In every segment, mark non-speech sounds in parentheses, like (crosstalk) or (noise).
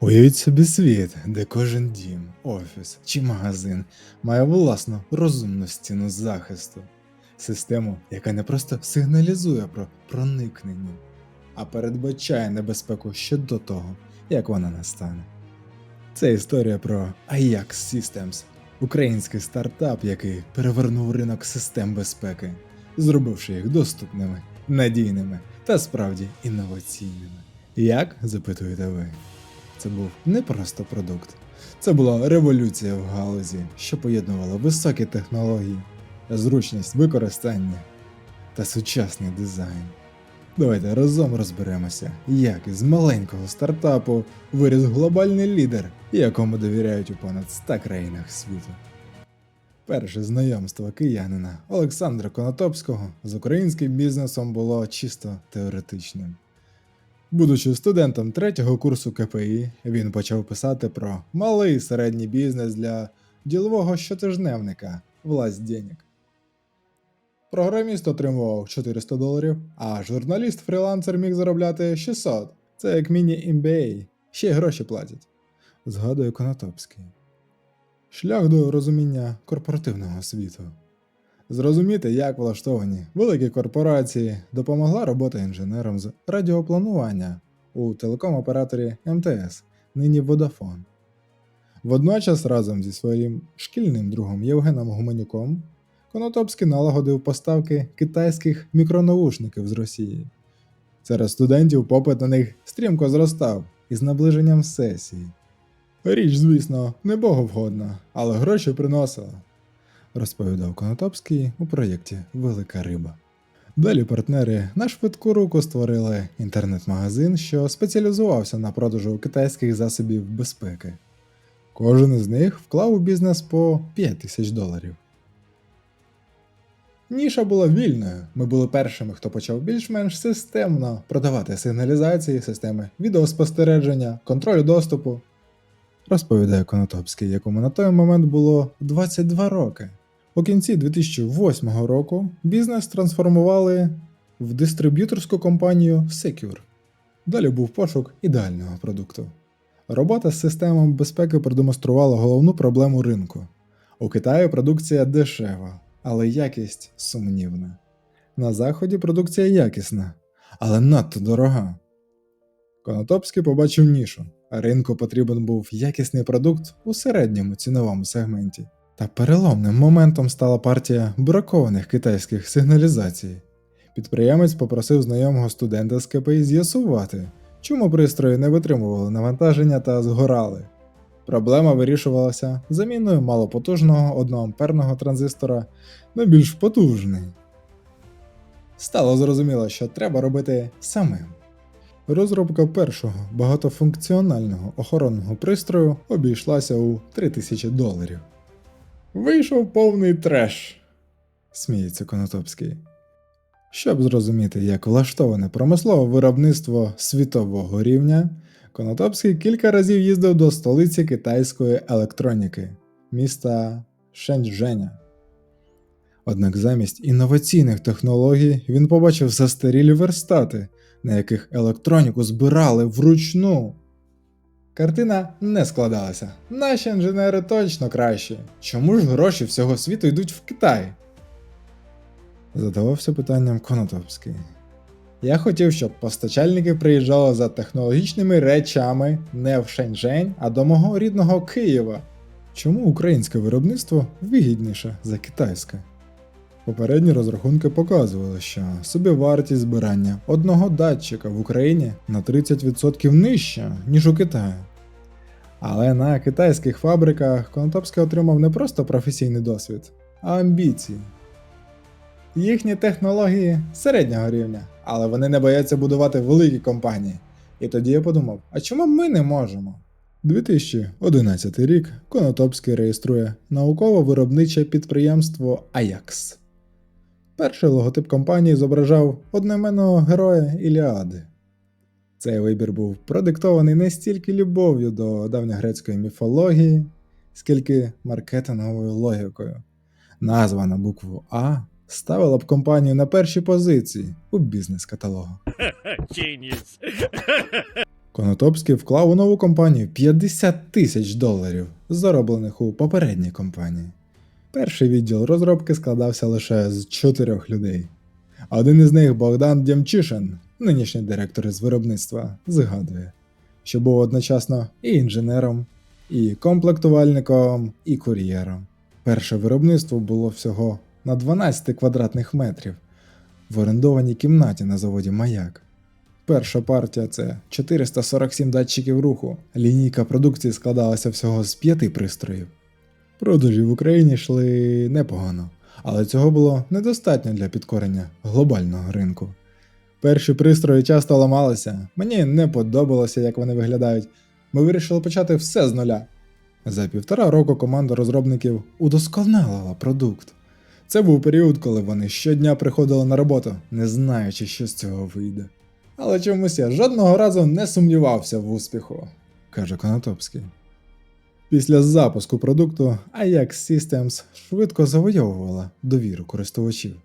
Уявіть собі світ, де кожен дім, офіс чи магазин має власну розумну стіну захисту, систему, яка не просто сигналізує про проникнення, а передбачає небезпеку ще до того, як вона настане. Це історія про Ajax Systems, український стартап, який перевернув ринок систем безпеки, зробивши їх доступними, надійними та справді інноваційними. Як запитуєте ви? Це був не просто продукт, це була революція в галузі, що поєднувала високі технології, зручність використання та сучасний дизайн. Давайте разом розберемося, як із маленького стартапу виріс глобальний лідер, якому довіряють у понад 100 країнах світу. Перше знайомство киянина Олександра Конотопського з українським бізнесом було чисто теоретичним. Будучи студентом третього курсу КПІ, він почав писати про малий середній бізнес для ділового щотижневника власть денег. Програміст отримував 400 доларів, а журналіст-фрілансер міг заробляти 600. Це як міні-MBA, ще й гроші платять. Згадує Конотопський. Шлях до розуміння корпоративного світу. Зрозуміти, як влаштовані великі корпорації, допомогла робота інженером з радіопланування у телеком-операторі МТС, нині Vodafone. Водночас разом зі своїм шкільним другом Євгеном Гуменюком Конотопський налагодив поставки китайських мікронаушників з Росії. Серед студентів попит на них стрімко зростав із наближенням сесії. Річ, звісно, не боговгодна, але гроші приносила розповідав Конотопський у проєкті Велика риба. Далі партнери на швидку руку створили інтернет-магазин, що спеціалізувався на продажу китайських засобів безпеки. Кожен із них вклав у бізнес по 5 тисяч доларів. Ніша була вільною. Ми були першими, хто почав більш-менш системно продавати сигналізації, системи відеоспостереження, контролю доступу. Розповідає Конотопський, якому на той момент було 22 роки. У кінці 2008 року бізнес трансформували в дистриб'юторську компанію Secure. Далі був пошук ідеального продукту. Робота з системами безпеки продемонструвала головну проблему ринку. У Китаї продукція дешева, але якість сумнівна. На Заході продукція якісна, але надто дорога. Конотопський побачив нішу, ринку потрібен був якісний продукт у середньому ціновому сегменті. Та переломним моментом стала партія бракованих китайських сигналізацій. Підприємець попросив знайомого студента з КПІ з'ясувати, чому пристрої не витримували навантаження та згорали. Проблема вирішувалася заміною малопотужного одноамперного транзистора на більш потужний. Стало зрозуміло, що треба робити самим. Розробка першого багатофункціонального охоронного пристрою обійшлася у 3000 доларів. Вийшов повний треш, сміється Конотопський. Щоб зрозуміти, як влаштоване промислове виробництво світового рівня, Конотопський кілька разів їздив до столиці китайської електроніки міста Шенчженя. Однак замість інноваційних технологій він побачив застарілі верстати, на яких електроніку збирали вручну. Картина не складалася. Наші інженери точно кращі. Чому ж гроші всього світу йдуть в Китай? Задавався питанням Конотопський. Я хотів, щоб постачальники приїжджали за технологічними речами не в Шеньчжень, а до мого рідного Києва. Чому українське виробництво вигідніше за китайське? Попередні розрахунки показували, що собівартість збирання одного датчика в Україні на 30% нижча, ніж у Китаї. Але на китайських фабриках Конотопський отримав не просто професійний досвід, а амбіції. Їхні технології середнього рівня, але вони не бояться будувати великі компанії. І тоді я подумав: а чому ми не можемо? 2011 рік Конотопський реєструє науково-виробниче підприємство Аякс. Перший логотип компанії зображав одноіменного героя Іліади. Цей вибір був продиктований не стільки любов'ю до давньогрецької міфології, скільки маркетинговою логікою. Назва на букву А ставила б компанію на перші позиції у бізнес-каталогу. (laughs) (laughs) Конотопський вклав у нову компанію 50 тисяч доларів, зароблених у попередній компанії. Перший відділ розробки складався лише з чотирьох людей. Один із них Богдан Дємчишин, нинішній директор із виробництва, згадує, що був одночасно і інженером, і комплектувальником, і кур'єром. Перше виробництво було всього на 12 квадратних метрів в орендованій кімнаті на заводі Маяк. Перша партія це 447 датчиків руху. Лінійка продукції складалася всього з п'яти пристроїв. Продажі в Україні йшли непогано, але цього було недостатньо для підкорення глобального ринку. Перші пристрої часто ламалися, мені не подобалося, як вони виглядають. Ми вирішили почати все з нуля. За півтора року команда розробників удосконалила продукт. Це був період, коли вони щодня приходили на роботу, не знаючи, що з цього вийде. Але чомусь я жодного разу не сумнівався в успіху, каже Конотопський. Після запуску продукту Ajax Systems швидко завойовувала довіру користувачів.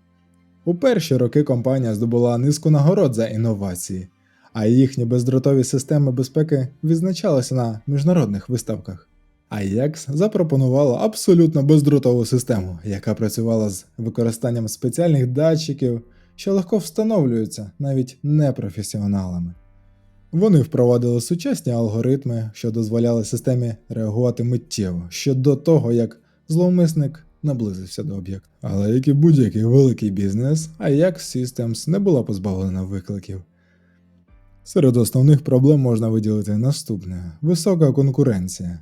У перші роки компанія здобула низку нагород за інновації, а їхні бездротові системи безпеки відзначалися на міжнародних виставках. Ajax запропонувала абсолютно бездротову систему, яка працювала з використанням спеціальних датчиків, що легко встановлюються навіть непрофесіоналами. Вони впровадили сучасні алгоритми, що дозволяли системі реагувати миттєво ще до того, як зловмисник наблизився до об'єкту. Але як і будь-який великий бізнес, Ajax Systems не була позбавлена викликів. Серед основних проблем можна виділити наступне: висока конкуренція.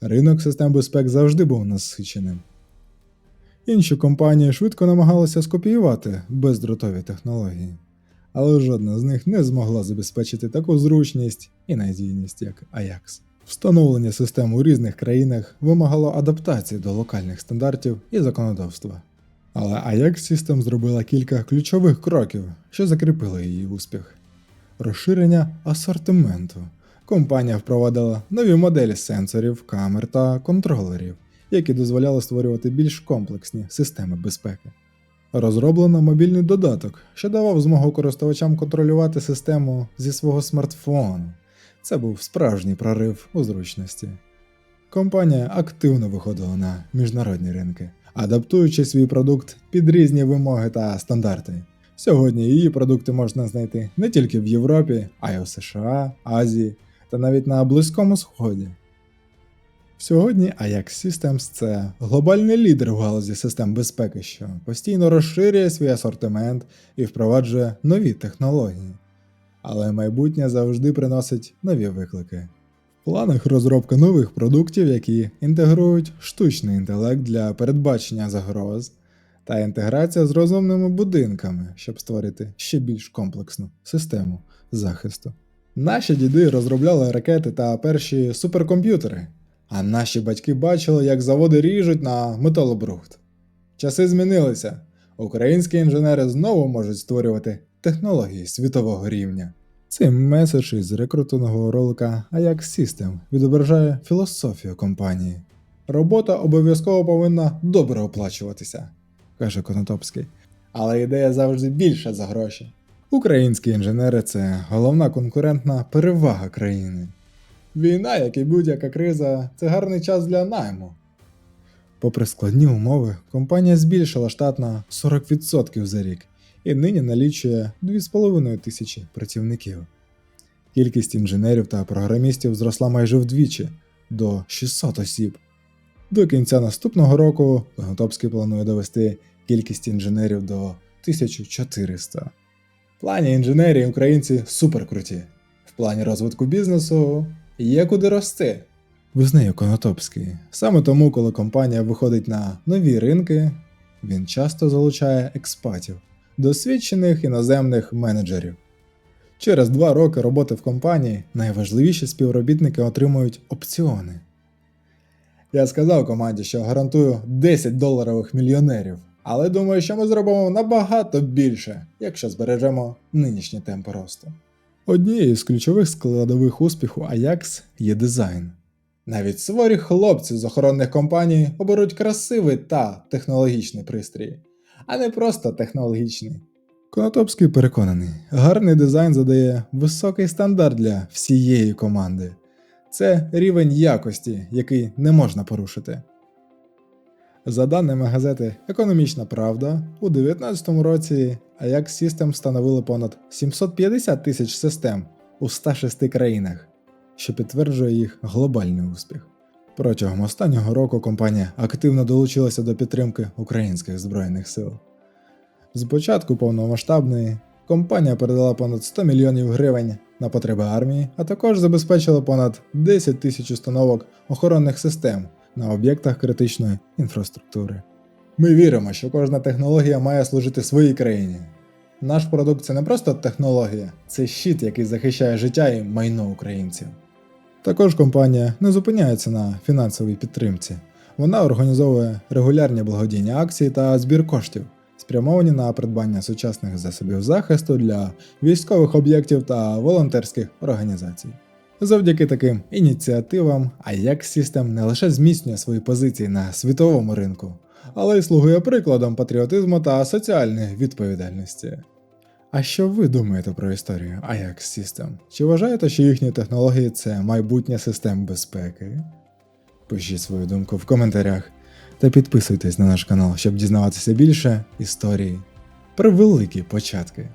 Ринок систем безпек завжди був насиченим. Інші компанії швидко намагалися скопіювати бездротові технології, але жодна з них не змогла забезпечити таку зручність і надійність, як Ajax. Встановлення систем у різних країнах вимагало адаптації до локальних стандартів і законодавства. Але Ajax System зробила кілька ключових кроків, що закріпили її успіх. Розширення асортименту. Компанія впровадила нові моделі сенсорів, камер та контролерів, які дозволяли створювати більш комплексні системи безпеки. Розроблено мобільний додаток, що давав змогу користувачам контролювати систему зі свого смартфону. Це був справжній прорив у зручності. Компанія активно виходила на міжнародні ринки, адаптуючи свій продукт під різні вимоги та стандарти. Сьогодні її продукти можна знайти не тільки в Європі, а й у США, Азії та навіть на Близькому Сході. Сьогодні Ajax Systems це глобальний лідер в галузі систем безпеки, що постійно розширює свій асортимент і впроваджує нові технології. Але майбутнє завжди приносить нові виклики. В планах розробка нових продуктів, які інтегрують штучний інтелект для передбачення загроз, та інтеграція з розумними будинками, щоб створити ще більш комплексну систему захисту. Наші діди розробляли ракети та перші суперкомп'ютери, а наші батьки бачили, як заводи ріжуть на металобрухт. Часи змінилися. Українські інженери знову можуть створювати технології світового рівня. Цей меседж із рекрутингового ролика Ajax System відображає філософію компанії. Робота обов'язково повинна добре оплачуватися, каже Конотопський. Але ідея завжди більша за гроші. Українські інженери це головна конкурентна перевага країни. Війна, як і будь-яка криза, це гарний час для найму. Попри складні умови, компанія збільшила штат на 40% за рік і нині налічує 2,5 тисячі працівників. Кількість інженерів та програмістів зросла майже вдвічі до 600 осіб. До кінця наступного року Конотопський планує довести кількість інженерів до 1400. В плані інженерії українці суперкруті. В плані розвитку бізнесу є куди рости. Визнає Конотопський. Саме тому, коли компанія виходить на нові ринки, він часто залучає експатів, досвідчених іноземних менеджерів. Через два роки роботи в компанії найважливіші співробітники отримують опціони. Я сказав команді, що гарантую 10 доларових мільйонерів, але думаю, що ми зробимо набагато більше, якщо збережемо нинішні темпи росту. Однією з ключових складових успіху Ajax є дизайн. Навіть суворі хлопці з охоронних компаній оберуть красивий та технологічний пристрій, а не просто технологічний. Конотопський переконаний, гарний дизайн задає високий стандарт для всієї команди. Це рівень якості, який не можна порушити. За даними газети Економічна Правда, у 2019 році Ajax System встановили понад 750 тисяч систем у 106 країнах, що підтверджує їх глобальний успіх. Протягом останнього року компанія активно долучилася до підтримки українських збройних сил. З початку повномасштабної компанія передала понад 100 мільйонів гривень на потреби армії, а також забезпечила понад 10 тисяч установок охоронних систем на об'єктах критичної інфраструктури. Ми віримо, що кожна технологія має служити своїй країні. Наш продукт це не просто технологія, це щит, який захищає життя і майно українців. Також компанія не зупиняється на фінансовій підтримці. Вона організовує регулярні благодійні акції та збір коштів, спрямовані на придбання сучасних засобів захисту для військових об'єктів та волонтерських організацій. Завдяки таким ініціативам Ajax System не лише зміцнює свої позиції на світовому ринку, але й слугує прикладом патріотизму та соціальної відповідальності. А що ви думаєте про історію Ajax System? Чи вважаєте, що їхні технології це майбутнє систем безпеки? Пишіть свою думку в коментарях та підписуйтесь на наш канал, щоб дізнаватися більше історії про великі початки.